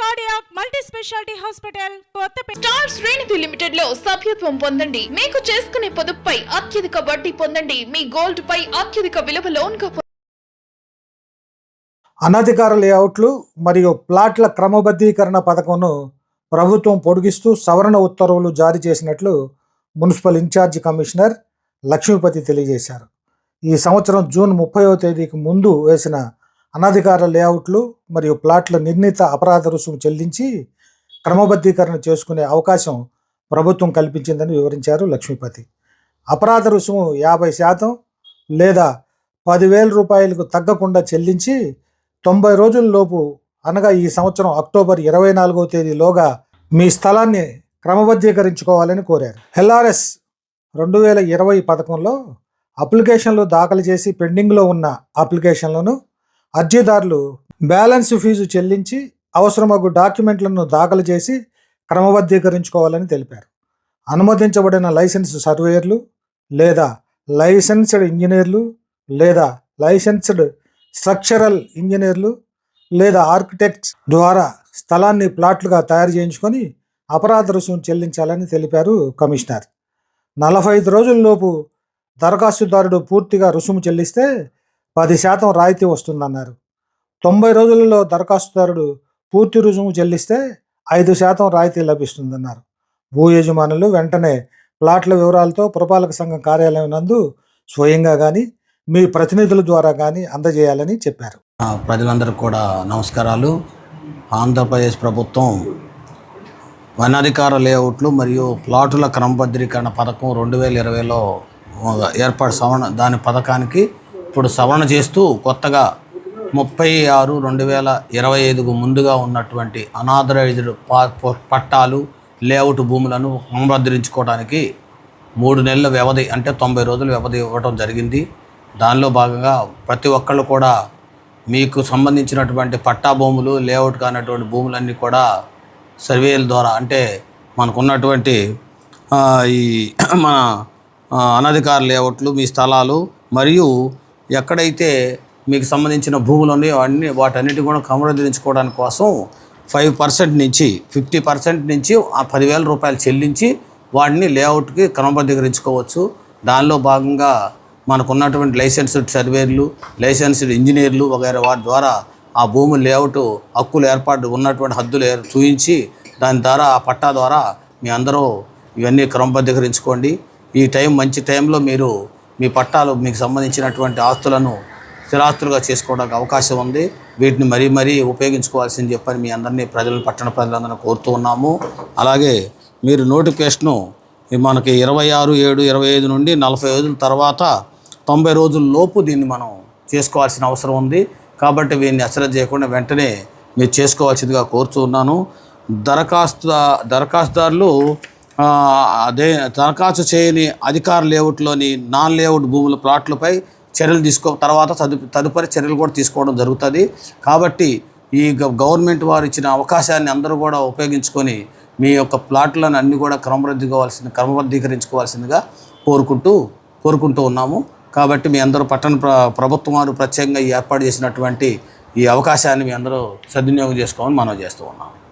Cardiac multi speciality hospital star శ్రేణిధి లిమిటెడ్లో సభ్యత్వం పొందండి. మీకు చేసుకునే పొదుపుపై అత్యధిక వడ్డీ పొందండి. మీ గోల్డ్ పై అత్యధిక విలువ లోన్గా అనధికార లేఅవుట్లు మరియు ప్లాట్ల క్రమబద్ధీకరణ పథకంను ప్రభుత్వం పొడిగిస్తూ సవరణ ఉత్తర్వులు జారీ చేసినట్లు మున్సిపల్ ఇన్ఛార్జి కమిషనర్ లక్ష్మీపతి తెలియజేశారు. ఈ సంవత్సరం జూన్ ముప్పైవ తేదీకి ముందు వేసిన అనధికార లేఅవుట్లు మరియు ప్లాట్ల నిర్ణీత అపరాధ రుసుము చెల్లించి క్రమబద్ధీకరణ చేసుకునే అవకాశం ప్రభుత్వం కల్పించిందని వివరించారు లక్ష్మీపతి. అపరాధ రుసుము యాభై శాతం లేదా పదివేల రూపాయలకు తగ్గకుండా చెల్లించి తొంభై రోజుల లోపు అనగా ఈ సంవత్సరం అక్టోబర్ ఇరవై నాలుగో తేదీలోగా మీ స్థలాన్ని క్రమబద్ధీకరించుకోవాలని కోరారు. ఎల్ఆర్ఎస్ రెండు వేల ఇరవై పథకంలో అప్లికేషన్లు దాఖలు చేసి పెండింగ్లో ఉన్న అప్లికేషన్లను అర్జీదారులు బ్యాలెన్స్ ఫీజు చెల్లించి అవసరమగు డాక్యుమెంట్లను దాఖలు చేసి క్రమబద్ధీకరించుకోవాలని తెలిపారు. అనుమతించబడిన లైసెన్స్ సర్వేయర్లు లేదా లైసెన్స్డ్ ఇంజనీర్లు లేదా లైసెన్స్డ్ స్ట్రక్చరల్ ఇంజనీర్లు లేదా ఆర్కిటెక్ట్స్ ద్వారా స్థలాన్ని ప్లాట్లుగా తయారు చేయించుకొని అపరాధ రుసుము చెల్లించాలని తెలిపారు కమిషనర్. నలభై ఐదు రోజుల్లోపు దరఖాస్తుదారుడు పూర్తిగా రుసుము చెల్లిస్తే పది శాతం రాయితీ వస్తుందన్నారు. తొంభై రోజులలో దరఖాస్తుదారుడు పూర్తి రుజువు చెల్లిస్తే ఐదు శాతం రాయితీ లభిస్తుందన్నారు. భూ యజమానులు వెంటనే ప్లాట్ల వివరాలతో పురపాలక సంఘం కార్యాలయం నందు స్వయంగా కానీ మీ ప్రతినిధుల ద్వారా కానీ అందజేయాలని చెప్పారు. ప్రజలందరూ ప్రజలందరికీ కూడా నమస్కారాలు. ఆంధ్రప్రదేశ్ ప్రభుత్వం వనాధికార లేఅవుట్లు మరియు ప్లాటుల క్రమబద్ధీకరణ పథకం రెండు వేల ఇరవైలో ఏర్పాటు సవరణ దాని పథకానికి ఇప్పుడు సవరణ చేస్తూ కొత్తగా ముప్పై ఆరు రెండు వేల ఇరవై ఐదుకు ముందుగా ఉన్నటువంటి అనాథరైజ్డ్ ప- పట్టాలు లేఅవుట్ భూములను క్రమబద్ధరించుకోవడానికి మూడు నెలల వ్యవధి అంటే తొంభై రోజుల వ్యవధి ఇవ్వడం జరిగింది. దానిలో భాగంగా ప్రతి ఒక్కళ్ళు కూడా మీకు సంబంధించినటువంటి పట్టా భూములు లేఅవుట్ కానటువంటి భూములన్నీ కూడా సర్వేల ద్వారా అంటే మనకున్నటువంటి ఈ మన అనధికార లేఅవుట్లు మీ స్థలాలు మరియు ఎక్కడైతే మీకు సంబంధించిన భూములు ఉన్నాయో అన్ని వాటన్నిటి కూడా క్రమబద్ధరించుకోవడానికి కోసం ఫైవ్ పర్సెంట్ నుంచి ఫిఫ్టీ పర్సెంట్ నుంచి ఆ పదివేల రూపాయలు చెల్లించి వాటిని లేఅవుట్కి క్రమబద్ధీకరించుకోవచ్చు. దానిలో భాగంగా మనకున్నటువంటి లైసెన్స్డ్ సర్వేర్లు లైసెన్స్డ్ ఇంజనీర్లు వగైరా వాటి ద్వారా ఆ భూమి లేఅవుట్ హక్కులు ఏర్పాటు ఉన్నటువంటి హద్దులు ఏర్- చూయించి దాని ద్వారా ఆ పట్టా ద్వారా మీ అందరూ ఇవన్నీ క్రమబద్ధీకరించుకోండి. ఈ టైం మంచి టైంలో మీరు మీ పట్టాలు మీకు సంబంధించినటువంటి ఆస్తులను స్థిరాస్తులుగా చేసుకోవడానికి అవకాశం ఉంది. వీటిని మరీ మరీ ఉపయోగించుకోవాల్సింది చెప్పని మీ అందరినీ ప్రజలు పట్టణ ప్రజలందరినీ కోరుతూ ఉన్నాము. అలాగే మీరు నోటిఫికేషను మనకి ఇరవై ఆరు ఏడు ఇరవై ఐదు నుండి నలభై రోజుల తర్వాత తొంభై రోజుల లోపు దీన్ని మనం చేసుకోవాల్సిన అవసరం ఉంది. కాబట్టి వీరిని అశ్రద్ధ చేయకుండా వెంటనే మీరు చేసుకోవాల్సిందిగా కోరుతూ ఉన్నాను. దరఖాస్తు దరఖాస్తుదారులు అదే దరఖాస్తు చేయని అధికార లేఅవుట్లోని నాన్ లేఅవుట్ భూముల ప్లాట్లపై చర్యలు తీసుకో తర్వాత తదు తదుపరి చర్యలు కూడా తీసుకోవడం జరుగుతుంది. కాబట్టి ఈ గ- గవర్నమెంట్ వారు ఇచ్చిన అవకాశాన్ని అందరూ కూడా ఉపయోగించుకొని మీ యొక్క ప్లాట్లను అన్ని కూడా క్రమబద్ధీకోవాల్సింది క్రమబద్ధీకరించుకోవాల్సిందిగా కోరుకుంటూ కోరుకుంటూ ఉన్నాము. కాబట్టి మీ అందరూ పట్టణ ప్ర ప్రభుత్వం వారు ప్రత్యేకంగా ఏర్పాటు చేసినటువంటి ఈ అవకాశాన్ని మీ అందరూ సద్వినియోగం చేసుకోవాలని మనం చేస్తూ ఉన్నాము.